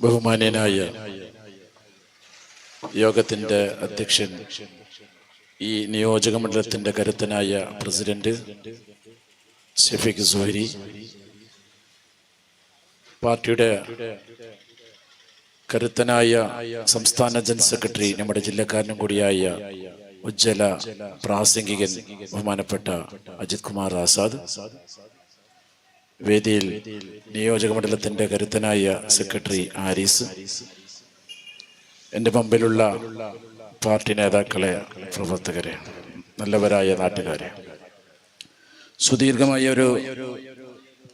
ബഹുമാന്യനായ യോഗത്തിന്റെ അധ്യക്ഷൻ ഈ നിയോജക മണ്ഡലത്തിന്റെ കരുത്തനായ പ്രസിഡന്റ് ഷെഫീഖ് സുഹരി പാർട്ടിയുടെ കരുത്തനായ സംസ്ഥാന ജനറൽ സെക്രട്ടറി നമ്മുടെ ജില്ലക്കാരനും കൂടിയായ ഉജ്ജ്വല പ്രാസംഗികൻ ബഹുമാനപ്പെട്ട അജിത് കുമാർ ആസാദ് വേദിയിൽ നിയോജക മണ്ഡലത്തിന്റെ കരുത്തനായ സെക്രട്ടറി ആരിസ് എന്റെ മുമ്പിലുള്ള പാർട്ടി നേതാക്കളെ പ്രവർത്തകരെ നല്ലവരായ നാട്ടുകാരെ. സുദീർഘമായ ഒരു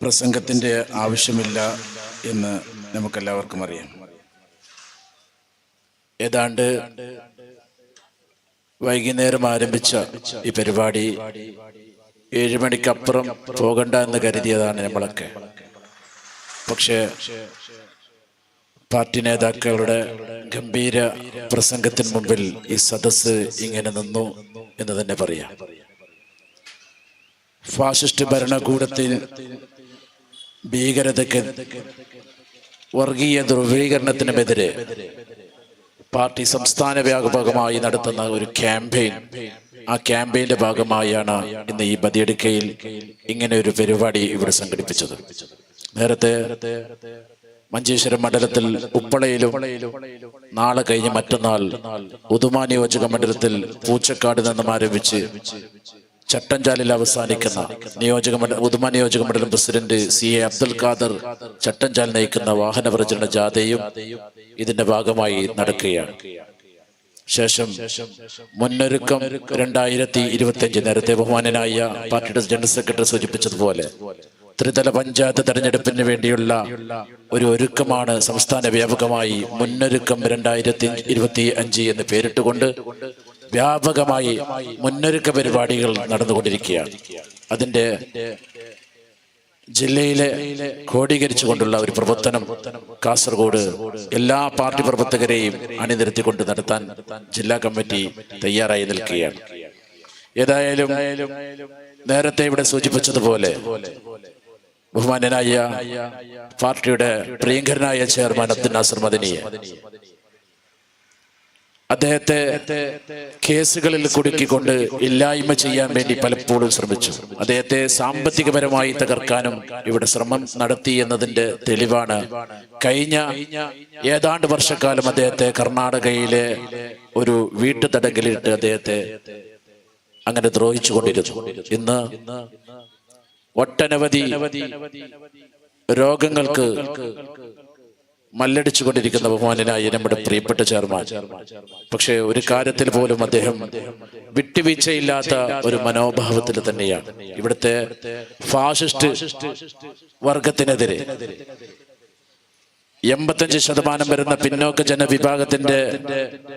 പ്രസംഗത്തിന്റെ ആവശ്യമില്ല എന്ന് നമുക്കെല്ലാവർക്കും അറിയാം. ഏതാണ്ട് വൈകുന്നേരം ആരംഭിച്ച ഈ പരിപാടി ഏഴ് മണിക്കപ്പുറം പോകണ്ട എന്ന് കരുതിയതാണ് നമ്മളൊക്കെ. പക്ഷേ പാർട്ടി നേതാക്കളുടെ ഗംഭീര പ്രസംഗത്തിന് മുമ്പിൽ ഈ സദസ് ഇങ്ങനെ നിന്നു എന്ന് തന്നെ പറയാം. ഫാസിസ്റ്റ് ഭരണകൂടത്തിൽ ഭീകരതയ്ക്ക് വർഗീയ ധ്രുവീകരണത്തിനുമെതിരെ പാർട്ടി സംസ്ഥാന വ്യാപകമായി നടത്തുന്ന ഒരു ക്യാമ്പയിൻ ആ ക്യാമ്പയിന്റെ ഭാഗമായാണ് ഇന്ന് ഈ ബദിയടുക്കയിൽ ഇങ്ങനെ ഒരു പരിപാടി ഇവിടെ സംഘടിപ്പിച്ചത്. നേരത്തെ മഞ്ചേശ്വരം മണ്ഡലത്തിൽ ഉപ്പളയിലും നാളെ കഴിഞ്ഞ് മറ്റന്നാൾ ഉദുമാ നിയോജക മണ്ഡലത്തിൽ പൂച്ചക്കാട് നിന്നും ആരംഭിച്ച് ചട്ടഞ്ചാലിൽ അവസാനിക്കുന്ന നിയോജക മണ്ഡലം ഉദുമ നിയോജക മണ്ഡലം president C A Abdul Khader Chattanchal നയിക്കുന്ന വാഹന പ്രചരണ ജാഥയും ഇതിന്റെ ഭാഗമായി നടക്കുകയാണ്. ശേഷം മുന്നൊരുക്കം രണ്ടായിരത്തി ഇരുപത്തിയഞ്ച് നേരത്തെ ബഹുമാനനായ പാർട്ടിയുടെ ജനറൽ സെക്രട്ടറി സൂചിപ്പിച്ചതുപോലെ ത്രിതല പഞ്ചായത്ത് തെരഞ്ഞെടുപ്പിന് വേണ്ടിയുള്ള ഒരു ഒരുക്കമാണ് സംസ്ഥാന വ്യാപകമായി മുന്നൊരുക്കം രണ്ടായിരത്തി ഇരുപത്തി അഞ്ച് എന്ന് പേരിട്ടുകൊണ്ട് വ്യാപകമായി മുന്നൊരുക്ക പരിപാടികൾ നടന്നുകൊണ്ടിരിക്കുകയാണ്. അതിന്റെ ജില്ലയിലെ ക്രോഡീകരിച്ചുകൊണ്ടുള്ള ഒരു പ്രവർത്തനം കാസർഗോഡ് എല്ലാ പാർട്ടി പ്രവർത്തകരെയും അണിനിരത്തിക്കൊണ്ട് നടത്താൻ ജില്ലാ കമ്മിറ്റി തയ്യാറായി നിൽക്കുകയാണ്. ഏതായാലും നേരത്തെ ഇവിടെ സൂചിപ്പിച്ചതുപോലെ ബഹുമാന്യനായ പാർട്ടിയുടെ പ്രിയങ്കരനായ ചെയർമാൻ അബ്ദുൽ നാസർ മദനിയെ അദ്ദേഹത്തെ കേസുകളിൽ കുടുക്കിക്കൊണ്ട് ഇല്ലായ്മ ചെയ്യാൻ വേണ്ടി പലപ്പോഴും ശ്രമിച്ചു. അദ്ദേഹത്തെ സാമ്പത്തികപരമായി തകർക്കാനും ഇവിടെ ശ്രമം നടത്തി എന്നതിന്റെ തെളിവാണ്. കഴിഞ്ഞ ഏതാണ്ട് വർഷക്കാലം അദ്ദേഹത്തെ കർണാടകയിലെ ഒരു വീട്ടു തടങ്കലിട്ട് അദ്ദേഹത്തെ അങ്ങനെ ദ്രോഹിച്ചുകൊണ്ടിരുന്നു ഇന്ന് ഒട്ടനവധി രോഗങ്ങൾക്ക് മല്ലടിച്ചുകൊണ്ടിരിക്കുന്ന ബഹുമാനായ നമ്മുടെ പ്രിയപ്പെട്ട ചെയർമാൻ. പക്ഷേ ഒരു കാര്യത്തിൽ പോലും അദ്ദേഹം വിട്ടുവീഴ്ചയില്ലാത്ത ഒരു മനോഭാവത്തിൽ തന്നെയാണ്. ഇവിടുത്തെ ഫാസിസ്റ്റ് വർഗത്തിനെതിരെ എൺപത്തഞ്ച് ശതമാനം വരുന്ന പിന്നോക്ക ജനവിഭാഗത്തിന്റെ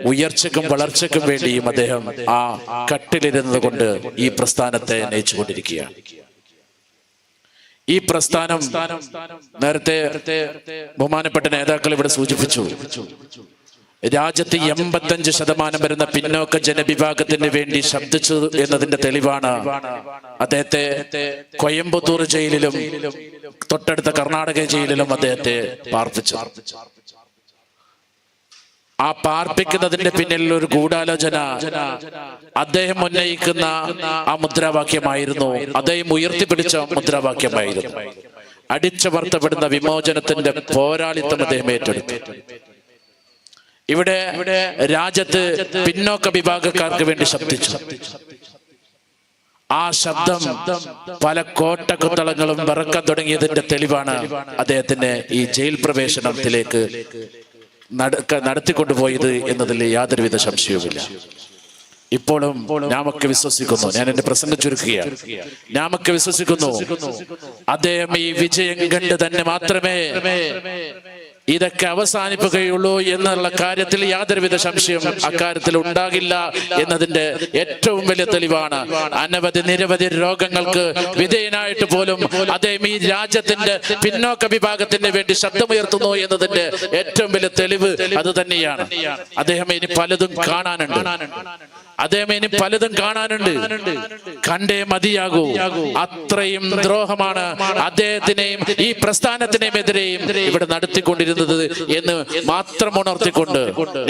ഉയർച്ചക്കും വളർച്ചക്കും വേണ്ടിയും അദ്ദേഹം ആ കട്ടിലിരുന്നത് കൊണ്ട് ഈ പ്രസ്ഥാനത്തെ നയിച്ചുകൊണ്ടിരിക്കുകയാണ്. ഈ പ്രസ്ഥാനം നേരത്തെ ബഹുമാനപ്പെട്ട നേതാക്കൾ ഇവിടെ സൂചിപ്പിച്ചു. രാജ്യത്ത് എൺപത്തഞ്ച് ശതമാനം വരുന്ന പിന്നോക്ക ജനവിഭാഗത്തിന് വേണ്ടി ശബ്ദിച്ചു എന്നതിന്റെ തെളിവാണ് അദ്ദേഹത്തെ കോയമ്പത്തൂർ ജയിലിലും തൊട്ടടുത്ത കർണാടക ജയിലിലും അദ്ദേഹത്തെ പാർപ്പിച്ചു ആ പാർപ്പിക്കുന്നതിന്റെ പിന്നിൽ ഒരു ഗൂഢാലോചന. അദ്ദേഹം ഉന്നയിക്കുന്ന ആ മുദ്രാവാക്യമായിരുന്നു. അദ്ദേഹം ഉയർത്തിപ്പിടിച്ച മുദ്രാവാക്യമായിരുന്നു. അടിച്ചമർത്തപ്പെടുന്ന വിമോചനത്തിന്റെ പോരാളിത്തം അദ്ദേഹം ഏറ്റെടുത്തു. ഇവിടെ രാജ്യത്ത് പിന്നോക്ക വിഭാഗക്കാർക്ക് വേണ്ടി ശബ്ദിച്ചു. ആ ശബ്ദം പല കോട്ടക്കുത്തളങ്ങളും വിറക്കാൻ തുടങ്ങിയതിന്റെ തെളിവാണ് അദ്ദേഹത്തിന്റെ ഈ ജയിൽ പ്രവേശനത്തിലേക്ക് നടത്തിക്കൊണ്ടുപോയത് എന്നതിൽ യാതൊരുവിധ സംശയവുമില്ല. ഇപ്പോഴും ഞാമൊക്കെ വിശ്വസിക്കുന്നു. ഞാൻ എന്റെ പ്രസംഗം ചുരുക്കുകയാണ് ഞാമൊക്കെ വിശ്വസിക്കുന്നു. അദ്ദേഹം ഈ വിജയം കണ്ട് തന്നെ മാത്രമേ ഇതൊക്കെ അവസാനിപ്പിക്കുകയുള്ളൂ എന്നുള്ള കാര്യത്തിൽ യാതൊരുവിധ സംശയം അക്കാര്യത്തിൽ ഉണ്ടാകില്ല എന്നതിന്റെ ഏറ്റവും വലിയ തെളിവാണ്. അനവധി നിരവധി രോഗങ്ങൾക്ക് വിധേയനായിട്ട് പോലും അദ്ദേഹം ഈ രാജ്യത്തിന്റെ പിന്നോക്ക വിഭാഗത്തിന് വേണ്ടി ശബ്ദമുയർത്തുന്നു എന്നതിന്റെ ഏറ്റവും വലിയ തെളിവ് അത് തന്നെയാണ്. അദ്ദേഹം ഇനി പലതും കാണാനുണ്ട്. അദ്ദേഹം ഇനി പലതും കാണാനുണ്ട്. കണ്ടേ മതിയാകൂ. അത്രയും ദ്രോഹമാണ് അദ്ദേഹത്തിനെയും ഈ പ്രസ്ഥാനത്തിനെയും എതിരെയും ഇവിടെ നടത്തിക്കൊണ്ടിരുന്നത് എന്ന് മാത്രം ഉണർത്തിക്കൊണ്ട്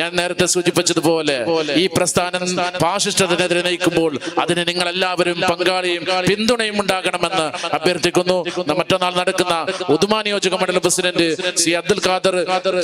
ഞാൻ നേരത്തെ സൂചിപ്പിച്ചതുപോലെ ഈ പ്രസ്ഥാനം പാശിഷ്ടത്തിനെതിരെ നയിക്കുമ്പോൾ അതിന് നിങ്ങൾ എല്ലാവരും പങ്കാളിയും പിന്തുണയും ഉണ്ടാകണമെന്ന് അഭ്യർത്ഥിക്കുന്നു. മറ്റന്നാൾ നടക്കുന്ന ഉദുമാ നിയോജക മണ്ഡലം പ്രസിഡന്റ് സി അബ്ദുൽ ഖാദർ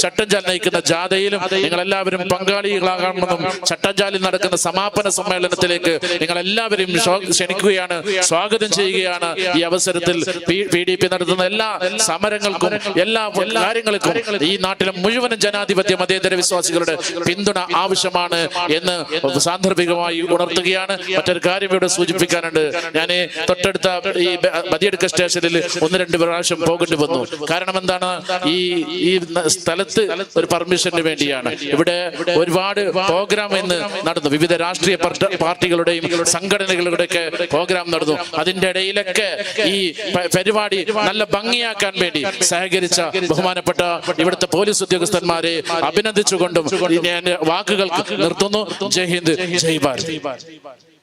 ചട്ടഞ്ചാൽ നയിക്കുന്ന ജാഥയിലും നിങ്ങൾ എല്ലാവരും പങ്കാളികളാകണമെന്നും ചട്ടഞ്ചാലിൽ നടക്കുന്ന സമാപന സമ്മേളനത്തിലേക്ക് നിങ്ങൾ എല്ലാവരും ക്ഷണിക്കുകയാണ് സ്വാഗതം ചെയ്യുകയാണ് ഈ അവസരത്തിൽ പി ഡി പി നടത്തുന്ന എല്ലാ സമരങ്ങൾക്കും എല്ലാ കാര്യങ്ങൾക്കും ഈ നാട്ടിലെ മുഴുവൻ ജനാധിപത്യ മതേതര വിശ്വാസികളുടെ പിന്തുണ ആവശ്യമാണ് എന്ന് സാന്ദർഭികമായി ഉണർത്തുകയാണ്. മറ്റൊരു കാര്യം ഇവിടെ സൂചിപ്പിക്കാനുണ്ട്. ഞാൻ തൊട്ടടുത്ത ഈ മതിയെടുക്ക സ്റ്റേഷനിൽ ഒന്ന് രണ്ട് പ്രാവശ്യം പോകേണ്ടി വന്നു. കാരണം എന്താണ്? ഈ ഈ സ്ഥലത്ത് ഒരു പെർമിഷന് വേണ്ടിയാണ്. ഇവിടെ ഒരുപാട് പ്രോഗ്രാം ഇന്ന് നടന്നു. വിവിധ രാഷ്ട്രീയ പാർട്ട- പാർട്ടികളുടെയും സംഘടനകളുടെയൊക്കെ പ്രോഗ്രാം നടന്നു. അതിന്റെ ഇടയിലൊക്കെ ഈ പരിപാടി നല്ല ഭംഗിയാക്കാൻ വേണ്ടി സഹകരിച്ച ബഹുമാനപ്പെട്ട ഇവിടുത്തെ പോലീസ് ഉദ്യോഗസ്ഥന്മാരെ അഭിനന്ദിച്ചുകൊണ്ടും ഞാൻ വാക്കുകൾ നിർത്തുന്നു. ജയ് ഹിന്ദ്. ജയ് ഭാരത്.